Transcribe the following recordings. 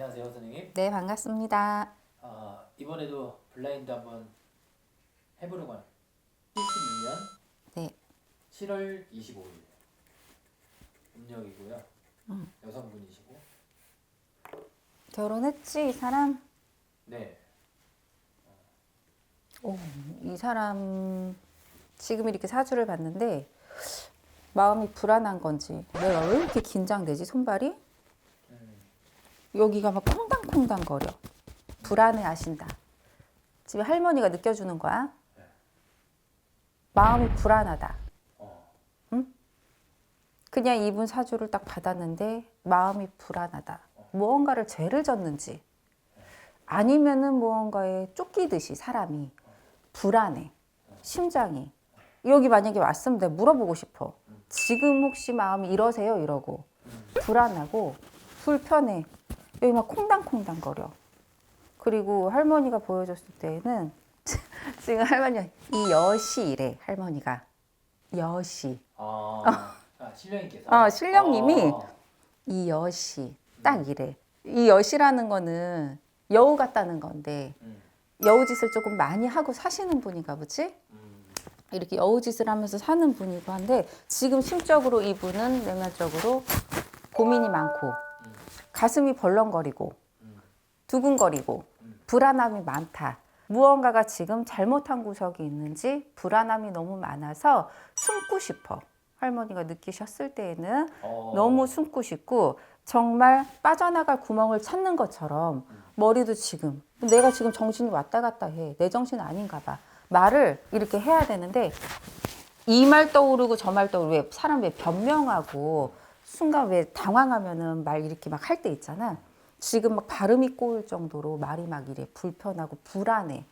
안녕하세요, 선생님. 네, 반갑습니다. 아, 이번에도 블라인드 한번 해보려고 합니다. 72년 네. 7월 25일 음력이고요. 여성분이시고 결혼했지, 이 사람? 네. 오, 이 사람 지금 이렇게 사주를 봤는데 마음이 불안한 건지 내가 왜 이렇게 긴장되지, 손발이? 음, 여기가 막 콩당콩당 거려. 불안해 하신다. 집에 할머니가 느껴주는 거야. 마음이 불안하다. 어, 그냥 이분 사주를 딱 받았는데 마음이 불안하다. 무언가를 죄를 졌는지 아니면은 무언가에 쫓기듯이 사람이 불안해. 심장이. 여기 만약에 왔으면 내가 물어보고 싶어. 지금 혹시 마음이 이러세요? 이러고. 불안하고 불편해. 여기 막 콩당콩당 거려. 그리고 할머니가 보여줬을 때는 지금 할머니가 이 여시 이래 할머니가 여시 아, 아 신령님께서. 어, 신령님이 어, 이 여시 딱 이래. 이 여시라는 거는 여우 같다는 건데 음, 여우짓을 조금 많이 하고 사시는 분인가 보지? 음, 이렇게 여우짓을 하면서 사는 분이고 한데 지금 심적으로 이분은 내면적으로 고민이 많고 가슴이 벌렁거리고 음, 두근거리고 불안함이 많다. 무언가가 지금 잘못한 구석이 있는지 불안함이 너무 많아서 숨고 싶어. 할머니가 느끼셨을 때에는 어, 너무 숨고 싶고 정말 빠져나갈 구멍을 찾는 것처럼 머리도 지금 내가 지금 정신이 왔다 갔다 해. 내 정신 아닌가 봐. 말을 이렇게 해야 되는데 이 말 떠오르고 저 말 떠오르고 왜 사람 왜 변명하고 순간 왜 당황하면은 말 이렇게 막 할 때 있잖아. 지금 막 발음이 꼬일 정도로 말이 막 이래 불편하고 불안해.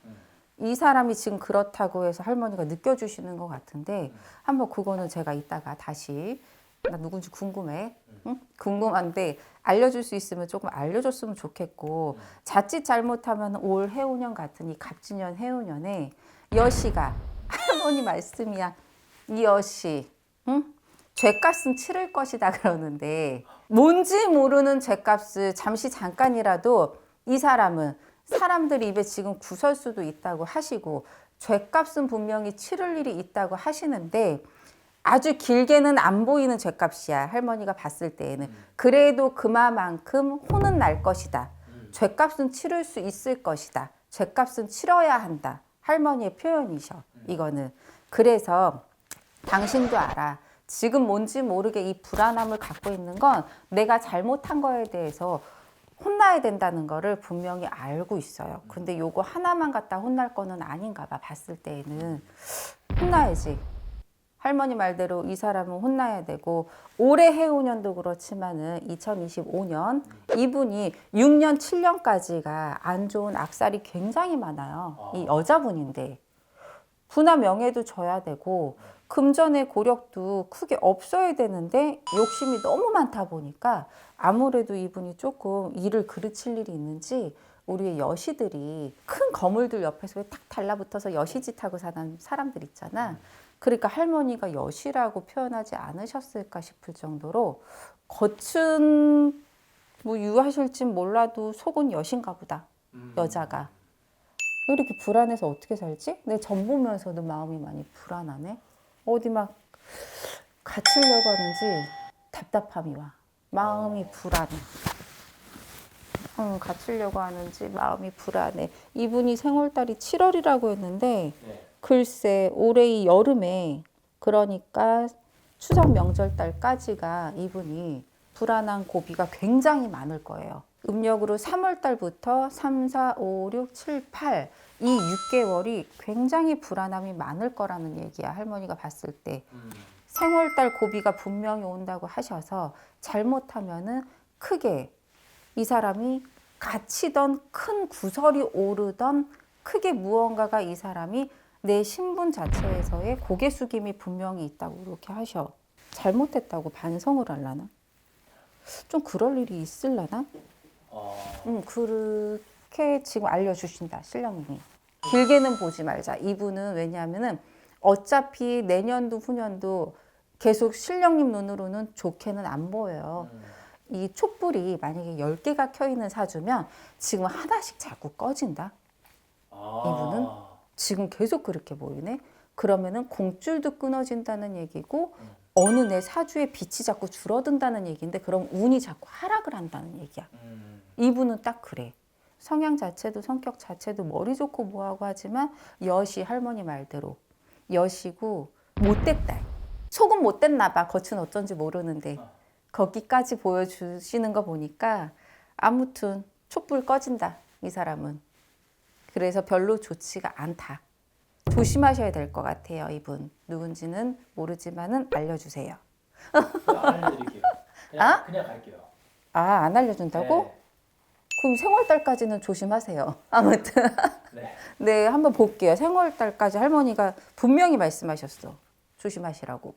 이 사람이 지금 그렇다고 해서 할머니가 느껴주시는 것 같은데 한번 그거는 제가 이따가 다시 나 누군지 궁금해. 응? 궁금한데 알려줄 수 있으면 조금 알려줬으면 좋겠고 자칫 잘못하면 올 해운년 같은 이 갑진년 해운년에 여시가 할머니 말씀이야. 이 여시, 응? 죄값은 치를 것이다 그러는데 뭔지 모르는 죄값을 잠시 잠깐이라도 이 사람은 사람들 입에 지금 구설 수도 있다고 하시고 죄값은 분명히 치를 일이 있다고 하시는데 아주 길게는 안 보이는 죄값이야. 할머니가 봤을 때에는. 그래도 그만큼 혼은 날 것이다. 죄값은 치를 수 있을 것이다. 죄값은 치러야 한다. 할머니의 표현이셔 이거는. 그래서 당신도 알아. 지금 뭔지 모르게 이 불안함을 갖고 있는 건 내가 잘못한 거에 대해서 혼나야 된다는 거를 분명히 알고 있어요. 근데 요거 하나만 갖다 혼날 거는 아닌가 봐. 봤을 때에는 혼나야지. 할머니 말대로 이 사람은 혼나야 되고 올해 해운년도 그렇지만은 2025년 이분이 6년 7년까지가 안 좋은 악살이 굉장히 많아요. 이 여자분인데 부나 명예도 져야 되고 금전의 고력도 크게 없어야 되는데 욕심이 너무 많다 보니까 아무래도 이분이 조금 일을 그르칠 일이 있는지 우리의 여시들이 큰 거물들 옆에서 왜탁 달라붙어서 여시짓하고 사는 사람들 있잖아. 그러니까 할머니가 여시라고 표현하지 않으셨을까 싶을 정도로 겉은 뭐 유하실진 몰라도 속은 여신가 보다. 음, 여자가. 왜 이렇게 불안해서 어떻게 살지? 내전 보면서도 마음이 많이 불안하네. 어디 막 갇히려고 하는지 답답함이 와. 마음이 불안해. 응, 갇히려고 하는지 마음이 불안해. 이분이 생월달이 7월이라고 했는데 네. 글쎄 올해 이 여름에 그러니까 추석 명절 달까지가 이분이 불안한 고비가 굉장히 많을 거예요. 음력으로 3월 달부터 3, 4, 5, 6, 7, 8 이 6개월이 굉장히 불안함이 많을 거라는 얘기야. 할머니가 봤을 때. 음, 생월달 고비가 분명히 온다고 하셔서 잘못하면은 크게 이 사람이 갇히던 큰 구설이 오르던 크게 무언가가 이 사람이 내 신분 자체에서의 고개 숙임이 분명히 있다고 이렇게 하셔. 잘못했다고 반성을 하려나? 좀 그럴 일이 있을라나? 어, 음, 그렇게 지금 알려주신다, 신령님이. 길게는 보지 말자. 이분은 왜냐하면은 어차피 내년도 후년도 계속 신령님 눈으로는 좋게는 안 보여요. 음, 이 촛불이 만약에 10개가 켜 있는 사주면 지금 하나씩 자꾸 꺼진다. 아. 이분은? 지금 계속 그렇게 보이네. 그러면은 공줄도 끊어진다는 얘기고 음. 어느 내 사주의 빛이 자꾸 줄어든다는 얘기인데 그럼 운이 자꾸 하락을 한다는 얘기야. 음. 이분은 딱 그래. 성향 자체도 성격 자체도 머리 좋고 뭐하고 하지만 여시 할머니 말대로 여시고 못됐다. 속은 못됐나 봐. 겉은 어쩐지 모르는데 어. 거기까지 보여주시는 거 보니까 아무튼 촛불 꺼진다. 이 사람은. 그래서 별로 좋지가 않다. 조심하셔야 될 것 같아요. 이분 누군지는 모르지만은 알려주세요. 그냥 안 알려드릴게요. 그냥, 아? 그냥 갈게요. 아 안 알려준다고? 그럼 생활달까지는 조심하세요. 아무튼. 네. 네. 한번 볼게요. 생월달까지 할머니가 분명히 말씀하셨어. 조심하시라고.